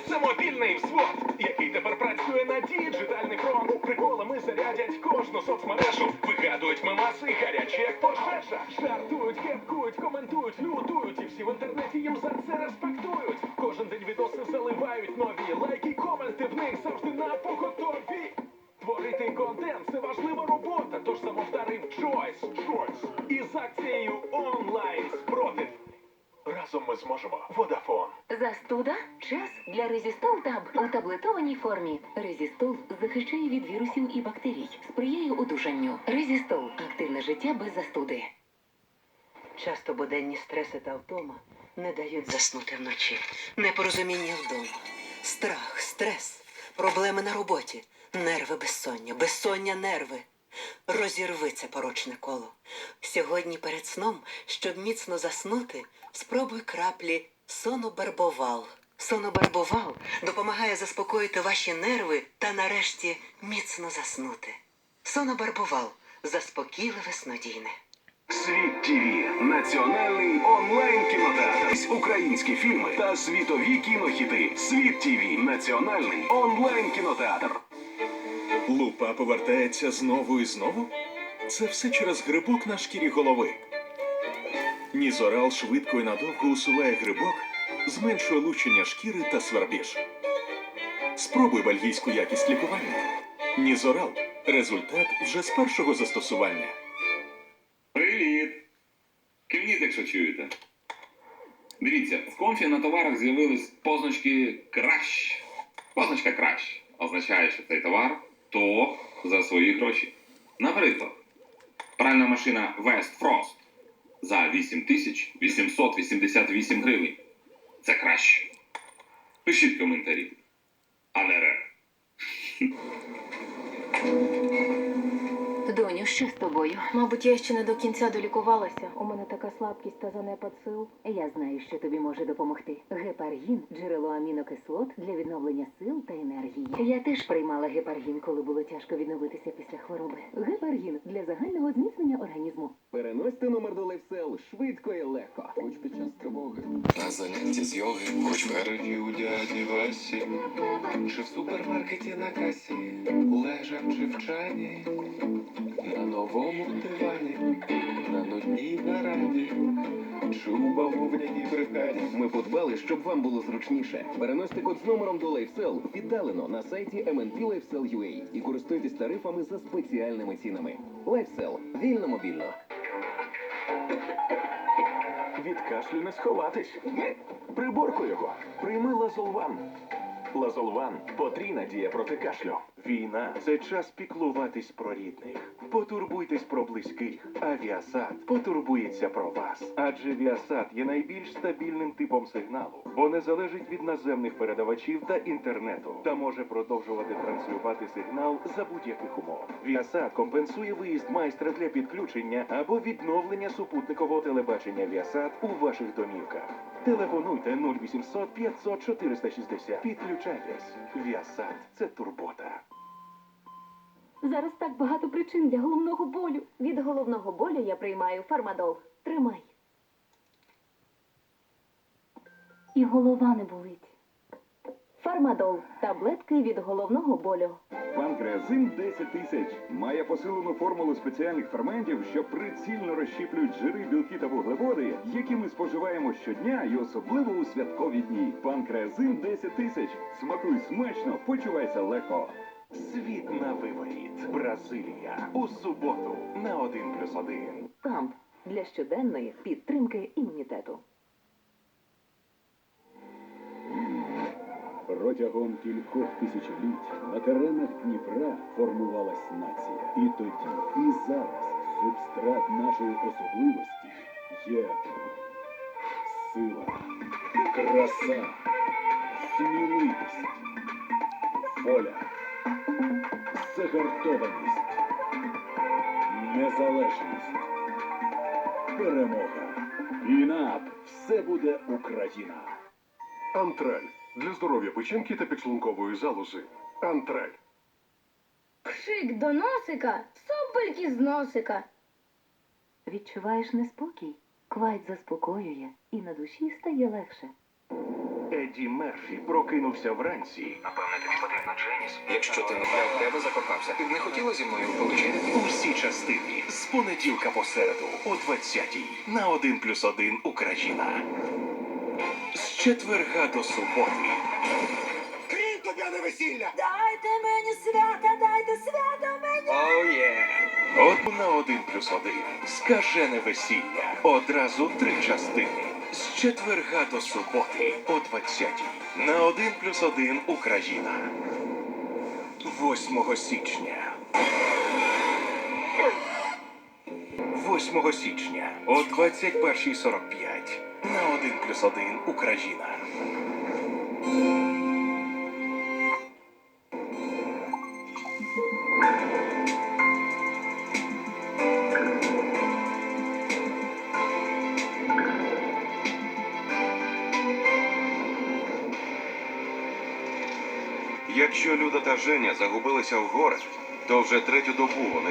Це мобільний взвод, який тепер працює на діджитальний фронт. Приколами зарядять кожну соцмережу. Вигадують мемаси, гарячі як пожежа. Жартують, кепкують, коментують, лютують. І всі в інтернеті їм за це респектують. Кожен день відоси заливають нові. Лайки, коменти в них завжди на поготові. Творити контент це важлива робота. Тож самовдарив Choice. Choice. Із акцією онлайн спротив. Разом ми зможемо. Водафон. Застуда? Час для Резістол Таб у таблетованій формі. Резістол захищає від вірусів і бактерій, сприяє одужанню. Резістол активне життя без застуди. Часто буденні стреси та втома не дають заснути вночі. Непорозуміння вдома, страх, стрес, проблеми на роботі, нерви безсоння, безсоння нерви. Розірви це порочне коло. Сьогодні перед сном, щоб міцно заснути, спробуй краплі сонобарбовал. Сонобарбовал допомагає заспокоїти ваші нерви та нарешті міцно заснути. Сонобарбовал заспокійливе снодійне. Світ ТВ – національний онлайн кінотеатр. Українські фільми та світові кінохіти. Світ ТВ – національний онлайн кінотеатр. Лупа повертається знову і знову? Це все через грибок на шкірі голови. Нізорал швидко і надовго усуває грибок, зменшує лучення шкіри та свербіж. Спробуй бельгійську якість лікування. Нізорал результат вже з першого застосування. Привіт! Кивніть, якщо чуєте. Дивіться, в комфі на товарах з'явились позначки кращ. Позначка кращ означає, що цей товар топ за свої гроші. Наприклад, пральна машина West Frost за 8888 гривень. Це краще. Пишіть коментарі. А не ре. Доню, що з тобою? Мабуть, я ще не до кінця долікувалася. У мене така слабкість та занепад сил. Я знаю, що тобі може допомогти. Гепаргін джерело амінокислот для відновлення сил та енергії. Я теж приймала гепаргін, коли було тяжко відновитися після хвороби. Гепаргін для загального зміцнення організму. Переносьте номер до лайфсел швидко і легко. Хоч під час тривоги, на занятті з йоги, хоч в у дяді Васі, чи в супермаркеті на касі, лежачи в чані, на новому дивані, на нудній нараді, чи у бавовняній бригаді. Ми подбали, щоб вам було зручніше. Переносьте код з номером до лайфсел віддалено на сайті MNPLifeSell.ua і користуйтесь тарифами за спеціальними цінами. Лайфсел вільно мобільно. Від кашлю не сховатись. Приборку його. Прийми Лазолван. Лазолван потрійна дія проти кашлю. Війна це час піклуватись про рідних. Потурбуйтесь про близьких. А Віасат потурбується про вас. Адже Віасат є найбільш стабільним типом сигналу, бо не залежить від наземних передавачів та інтернету, та може продовжувати транслювати сигнал за будь-яких умов. Віасат компенсує виїзд майстра для підключення або відновлення супутникового телебачення Віасат у ваших домівках. Телефонуйте 0800 500 460. Підключайтесь. Віасат це турбота. Зараз так багато причин для головного болю. Від головного болю я приймаю фармадол. Тримай. І голова не болить. Фармадол таблетки від головного болю. Панкреазин 10 тисяч має посилену формулу спеціальних ферментів, що прицільно розщіплюють жири, білки та вуглеводи, які ми споживаємо щодня і особливо у святкові дні. Панкреазин 10 тисяч. Смакуй смачно, почувайся легко. Світ на виворіт. Бразилія. У суботу на 1 плюс 1. Камп для щоденної підтримки імунітету. Протягом кількох тисячоліть на теренах Дніпра формувалась нація. І тоді, і зараз субстрат нашої особливості є сила, краса, сміливість, воля, загартованість, незалежність, перемога. ІНАП все буде Україна. Антраль. Для здоров'я печінки та підшлункової залози. Антраль. Пшик до носика, сопельки з носика. Відчуваєш неспокій? Квайт заспокоює і на душі стає легше. Еді Мерфі прокинувся вранці. Напевне, тобі потрібна Дженіс. Якщо ти не я в тебе закохався, ти б не хотіла зі мною повечеряти? Усі частини з понеділка по середу о 20-й на 1 плюс 1 Україна. Четверга до суботи. Дайте мені свята, дайте свята мені! Оу є! От на 1 плюс 1 скажене весілля. Одразу три частини. З четверга до суботи о 20-й на 1 плюс 1 Україна. 8 січня. 8 січня о 21.45 на 1 плюс 1 Україна. Якщо Люда та Женя загубилися в горах, то вже третю добу вони